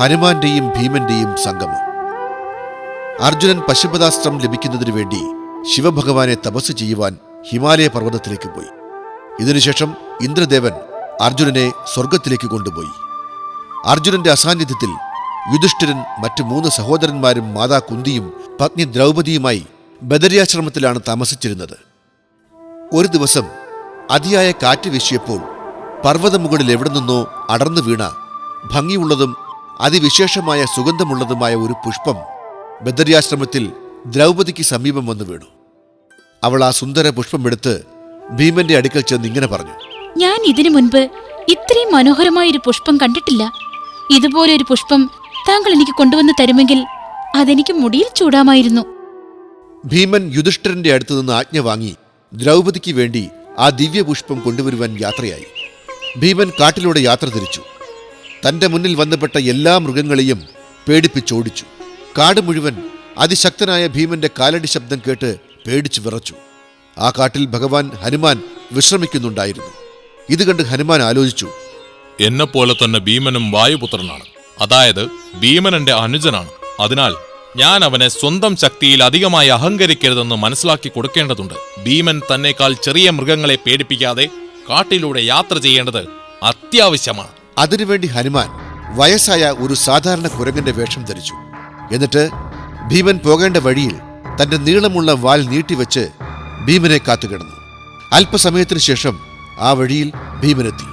ഹനുമാന്റെയും ഭീമന്റെയും സംഗമം. അർജുനൻ പശുപദാസ്ത്രം ലഭിക്കുന്നതിനു വേണ്ടി ശിവഭഗവാനെ തപസ് ചെയ്യുവാൻ ഹിമാലയ പർവതത്തിലേക്ക് പോയി. ഇതിനുശേഷം ഇന്ദ്രദേവൻ അർജുനനെ സ്വർഗത്തിലേക്ക് കൊണ്ടുപോയി. അർജുനന്റെ അസാന്നിധ്യത്തിൽ യുധിഷ്ഠിരൻ മറ്റു മൂന്ന് സഹോദരന്മാരും മാതാ കുന്തിയും പത്നി ദ്രൗപദിയുമായി ബദരിയാശ്രമത്തിലാണ് താമസിച്ചിരുന്നത്. ഒരു ദിവസം അതിയായ കാറ്റ് വീശിയപ്പോൾ പർവതമുകളിൽ എവിടെ നിന്നോ അടർന്നു വീണ ഭംഗിയുള്ളതും അതിവിശേഷമായ സുഗന്ധമുള്ളതുമായ ഒരു പുഷ്പം ബദരിയാശ്രമത്തിൽ ദ്രൗപദിക്ക് സമീപം വന്നു വീണു. അവൾ ആ സുന്ദര പുഷ്പം എടുത്ത് ഭീമന്റെ അടുക്കൽ ചെന്ന് ഇങ്ങനെ പറഞ്ഞു ഞാൻ ഇതിനു മുൻപ് ഇത്രയും മനോഹരമായ ഒരു പുഷ്പം കണ്ടിട്ടില്ല. ഇതുപോലെ ഒരു പുഷ്പം താങ്കൾ എനിക്ക് കൊണ്ടുവന്ന് തരുമെങ്കിൽ അതെനിക്ക് മുടിയിൽ ചൂടാമായിരുന്നു. ഭീമൻ യുധിഷ്ഠിരന്റെ അടുത്തു നിന്ന് ആജ്ഞ വാങ്ങി ദ്രൗപദിക്ക് വേണ്ടി ആ ദിവ്യപുഷ്പം കൊണ്ടുവരുവാൻ യാത്രയായി. ഭീമൻ കാട്ടിലൂടെ യാത്ര തിരിച്ചു. തന്റെ മുന്നിൽ വന്നപ്പെട്ട എല്ലാ മൃഗങ്ങളെയും പേടിപ്പിച്ചോടിച്ചു. കാട് മുഴുവൻ അതിശക്തനായ ഭീമന്റെ കാലടി ശബ്ദം കേട്ട് പേടിച്ചു വിറച്ചു. ആ കാട്ടിൽ ഭഗവാൻ ഹനുമാൻ വിശ്രമിക്കുന്നുണ്ടായിരുന്നു. ഇത് കണ്ട് ഹനുമാൻ ആലോചിച്ചു എന്നെപ്പോലെ തന്നെ ഭീമനും വായുപുത്രനാണ്. അതായത് ഭീമൻ അനുജനാണ്. അതിനാൽ ഞാൻ അവനെ സ്വന്തം ശക്തിയിൽ അധികമായി അഹങ്കരിക്കരുതെന്ന് മനസ്സിലാക്കി കൊടുക്കേണ്ടതുണ്ട്. ഭീമൻ തന്നെക്കാൾ ചെറിയ മൃഗങ്ങളെ പേടിപ്പിക്കാതെ കാട്ടിലൂടെ യാത്ര ചെയ്യേണ്ടത് അത്യാവശ്യമാണ്. അതിനുവേണ്ടി ഹനുമാൻ വയസ്സായ ഒരു സാധാരണ കുരങ്ങന്റെ വേഷം ധരിച്ചു. എന്നിട്ട് ഭീമൻ പോകേണ്ട വഴിയിൽ തന്റെ നീളമുള്ള വാൽ നീട്ടിവെച്ച് ഭീമനെ കാത്തുകിടന്നു. അല്പസമയത്തിനു ശേഷം ആ വഴിയിൽ ഭീമനെത്തി.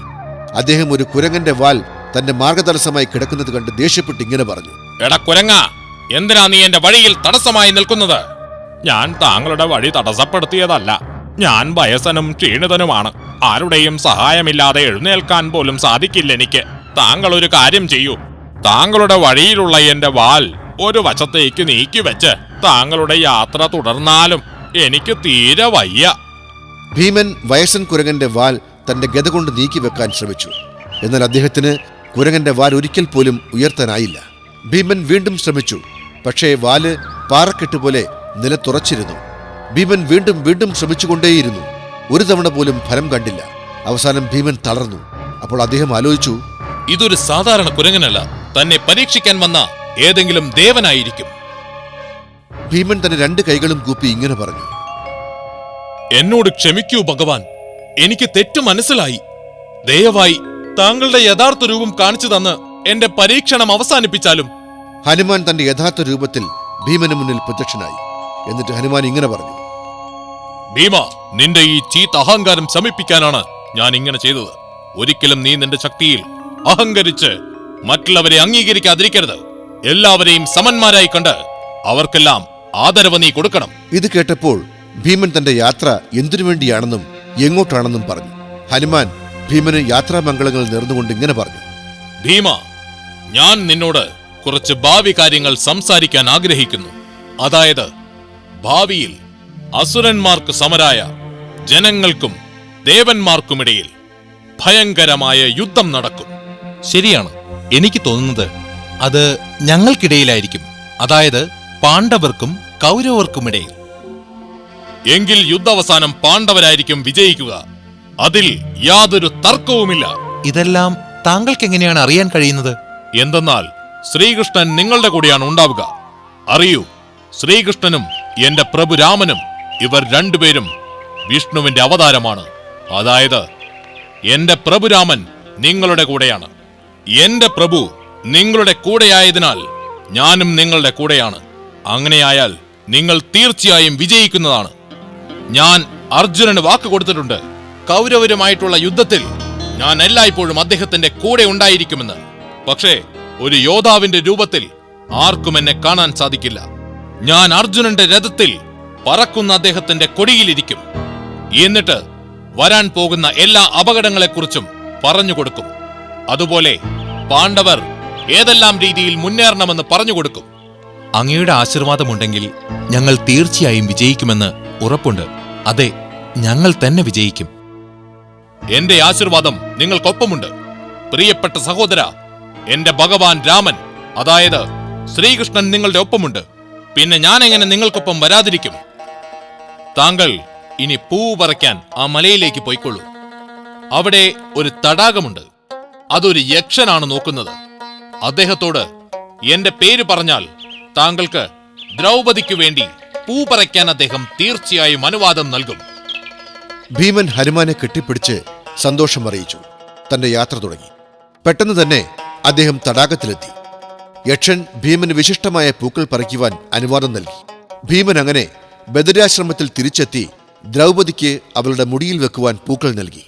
അദ്ദേഹം ഒരു കുരങ്ങന്റെ വാൽ തന്റെ മാർഗതടസ്സമായി കിടക്കുന്നത് കണ്ട് ദേഷ്യപ്പെട്ട് ഇങ്ങനെ പറഞ്ഞു. എടാ കുരങ്ങ എന്തിനാ നീ എന്റെ വഴിയിൽ തടസ്സമായി നിൽക്കുന്നത്? ഞാൻ താങ്കളുടെ വഴി തടസ്സപ്പെടുത്തിയതല്ല. ഞാൻ വയസ്സനും ക്ഷീണിതനുമാണ്. ആരുടെയും സഹായമില്ലാതെ എഴുന്നേൽക്കാൻ പോലും സാധിക്കില്ല എനിക്ക്. താങ്കൾ ഒരു കാര്യം ചെയ്യൂ. താങ്കളുടെ വഴിയിലുള്ള എന്റെ വാൽ ഒരു വശത്തേക്ക് നീക്കി വെച്ച് താങ്കളുടെ യാത്ര തുടർന്നാലും എനിക്ക് തീരെ വയ്യ. ഭീമൻ വയസ്സൻ കുരങ്ങന്റെ വാൽ തന്റെ ഗത കൊണ്ട് നീക്കി വെക്കാൻ ശ്രമിച്ചു. എന്നാൽ അദ്ദേഹത്തിന് കുരങ്ങന്റെ വാൽ ഒരിക്കൽ പോലും ഉയർത്താനായില്ല. ഭീമൻ വീണ്ടും ശ്രമിച്ചു. പക്ഷേ വാൽ പാറക്കെട്ട് പോലെ നിലത്തുറച്ചിരുന്നു. ഭീമൻ വീണ്ടും വീണ്ടും ശ്രമിച്ചുകൊണ്ടേയിരുന്നു. ഒരു തവണ പോലും ഫലം കണ്ടില്ല. അവസാനം ഭീമൻ തളർന്നു. അപ്പോൾ അദ്ദേഹം ആലോചിച്ചു ഇതൊരു സാധാരണ കുരങ്ങനല്ല. തന്നെ പരീക്ഷിക്കാൻ വന്ന ഏതെങ്കിലും ദേവനായിരിക്കും. ഭീമൻ തന്റെ രണ്ട് കൈകളും കൂപ്പി ഇങ്ങനെ പറഞ്ഞു എന്നോട് ക്ഷമിക്കൂ ഭഗവാൻ. എനിക്ക് തെറ്റു മനസ്സിലായി. ദയവായി താങ്കളുടെ യഥാർത്ഥ രൂപം കാണിച്ചു തന്ന് എന്റെ പരീക്ഷണം അവസാനിപ്പിച്ചാലും. ഹനുമാൻ തന്റെ യഥാർത്ഥ രൂപത്തിൽ ഭീമന് മുന്നിൽ പ്രത്യക്ഷനായി. എന്നിട്ട് ഹനുമാൻ ഇങ്ങനെ പറഞ്ഞു ഭീമ നിന്റെ ഈ ചീത്ത അഹങ്കാരം ശമിപ്പിക്കാനാണ് ഞാൻ ഇങ്ങനെ ചെയ്തത്. ഒരിക്കലും നീ നിന്റെ ശക്തിയിൽ അഹങ്കരിച്ച് മറ്റുള്ളവരെ അംഗീകരിക്കാതിരിക്കരുത്. എല്ലാവരെയും സമന്മാരായി കണ്ട് അവർക്കെല്ലാം ആദരവ് നീ കൊടുക്കണം. ഇത് കേട്ടപ്പോൾ ഭീമൻ തന്റെ യാത്ര എന്തിനു വേണ്ടിയാണെന്നും എങ്ങോട്ടാണെന്നും പറഞ്ഞു. ഹനുമാൻ ഭീമന് യാത്രാമംഗളങ്ങൾ നേർന്നുകൊണ്ട് ഇങ്ങനെ പറഞ്ഞു. ഭീമ ഞാൻ നിന്നോട് കുറച്ച് ഭാവി കാര്യങ്ങൾ സംസാരിക്കാൻ ആഗ്രഹിക്കുന്നു. അതായത് ഭാവിയിൽ അസുരന്മാർക്ക് സമരായ ജനങ്ങൾക്കും ദേവന്മാർക്കുമിടയിൽ ഭയങ്കരമായ യുദ്ധം നടക്കും. ശരിയാണ്. എനിക്ക് തോന്നുന്നത് അത് ഞങ്ങൾക്കിടയിലായിരിക്കും. അതായത് പാണ്ഡവർക്കും കൗരവർക്കുമിടയിൽ. എങ്കിൽ യുദ്ധാവസാനം പാണ്ഡവരായിരിക്കും വിജയിക്കുക. അതിൽ യാതൊരു തർക്കവുമില്ല. ഇതെല്ലാം താങ്കൾക്ക് എങ്ങനെയാണ് അറിയാൻ കഴിയുന്നത്? എന്തെന്നാൽ ശ്രീകൃഷ്ണൻ നിങ്ങളുടെ കൂടെയാണ് ഉണ്ടാവുക. അറിയൂ ശ്രീകൃഷ്ണനും എന്റെ പ്രഭു രാമനും ഇവർ രണ്ടുപേരും വിഷ്ണുവിന്റെ അവതാരമാണ്. അതായത് എന്റെ പ്രഭുരാമൻ നിങ്ങളുടെ കൂടെയാണ്. എന്റെ പ്രഭു നിങ്ങളുടെ കൂടെയായതിനാൽ ഞാനും നിങ്ങളുടെ കൂടെയാണ്. അങ്ങനെയായാൽ നിങ്ങൾ തീർച്ചയായും വിജയിക്കുന്നതാണ്. ഞാൻ അർജുനന് വാക്ക് കൊടുത്തിട്ടുണ്ട്. കൗരവരുമായിട്ടുള്ള യുദ്ധത്തിൽ ഞാൻ എല്ലായ്പ്പോഴും അദ്ദേഹത്തിന്റെ കൂടെ ഉണ്ടായിരിക്കുമെന്ന്. പക്ഷേ ഒരു യോദ്ധാവിന്റെ രൂപത്തിൽ ആർക്കും എന്നെ കാണാൻ സാധിക്കില്ല. ഞാൻ അർജുനന്റെ രഥത്തിൽ പറക്കുന്ന അദ്ദേഹത്തിന്റെ കൊടിയിലിരിക്കും. എന്നിട്ട് വരാൻ പോകുന്ന എല്ലാ അപകടങ്ങളെക്കുറിച്ചും പറഞ്ഞുകൊടുക്കും. അതുപോലെ പാണ്ഡവർ ഏതെല്ലാം രീതിയിൽ മുന്നേറണമെന്ന് പറഞ്ഞുകൊടുക്കും. അങ്ങയുടെ ആശീർവാദമുണ്ടെങ്കിൽ ഞങ്ങൾ തീർച്ചയായും വിജയിക്കുമെന്ന് ഉറപ്പുണ്ട്. അതെ ഞങ്ങൾ തന്നെ വിജയിക്കും. എന്റെ ആശീർവാദം നിങ്ങൾക്കൊപ്പമുണ്ട്. പ്രിയപ്പെട്ട സഹോദര എന്റെ ഭഗവാൻ രാമൻ അതായത് ശ്രീകൃഷ്ണൻ നിങ്ങളുടെ ഒപ്പമുണ്ട്. പിന്നെ ഞാൻ എങ്ങനെ നിങ്ങൾക്കൊപ്പം വരാതിരിക്കും? താങ്കൾ ഇനി പൂവ് പറിക്കാൻ ആ മലയിലേക്ക് പോയിക്കൊള്ളൂ. അവിടെ ഒരു തടാകമുണ്ട്. അതൊരു യക്ഷനാണ് നോക്കുന്നത്. അദ്ദേഹത്തോട് എന്റെ പേര് പറഞ്ഞാൽ താങ്കൾക്ക് ദ്രൗപദിക്കു വേണ്ടി പൂ പറയ്ക്കാൻ അദ്ദേഹം തീർച്ചയായും അനുവാദം നൽകും. ഭീമൻ ഹനുമാനെ കെട്ടിപ്പിടിച്ച് സന്തോഷം അറിയിച്ചു. തന്റെ യാത്ര തുടങ്ങി. പെട്ടെന്ന് തന്നെ അദ്ദേഹം തടാകത്തിലെത്തി. യക്ഷൻ ഭീമന് വിശിഷ്ടമായ പൂക്കൾ പറിക്കുവാൻ അനുവാദം നൽകി. ഭീമൻ അങ്ങനെ ബദരാശ്രമത്തിൽ തിരിച്ചെത്തി ദ്രൗപദിക്ക് അവളുടെ മുടിയിൽ വെക്കുവാൻ പൂക്കൾ നൽകി.